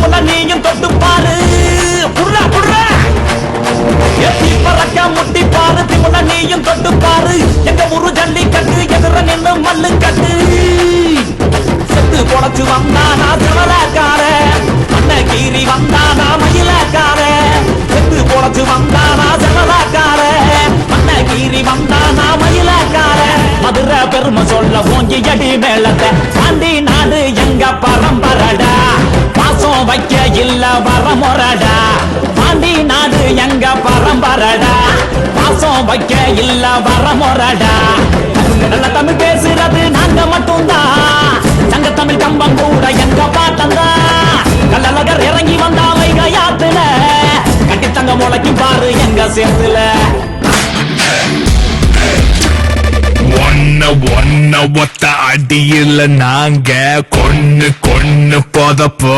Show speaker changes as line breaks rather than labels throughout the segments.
முன்ன நீயும் தொட்டு பாரு. புடுறா புடுறா. எப்படி பறக்க முட்டி பாரு. திமுன நீயும் தொட்டு பாரு. எங்க ஊரு ஜல்லி கட்டு எதிர நின்று மல்லு கட்டு செத்து பொழைச்சு வந்தானா சிவலக்கார அண்ணகீரி வந்தானா மயிலக்கார. செத்து பொழைச்சு வந்தானா சிவலக்கார அண்ணகீரி வந்தானா மயிலக்கார. மதுரை பெருமை சொல்ல ஓங்கி அடி மேளத்தை சாந்தி நாடு எங்க பரம்பரடா. இல்ல வரமுறடா பாண்டி நாடு எங்க பரம்பரடா. பாசம் வைக்க இல்ல வரமுறடா. நல்ல தமிழ் பேசுறது நாங்க மட்டும்தான் சங்க தமிழ் கம்பம் கூட எங்க பாட்டம்தான் கல்லழகர் இறங்கி வந்தா வைக யாத்துல. கட்டி தங்க முளைக்கு பாரு எங்க சேர்த்துல
ஒன்ன ஒத்த அடியில நாங்க கொன்னு கொன்னு போதப்போ.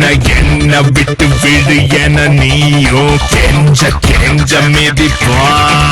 என்ன என்ன விட்டு விடு என நீயும் கெஞ்ச கெஞ்ச மிதிப்போம்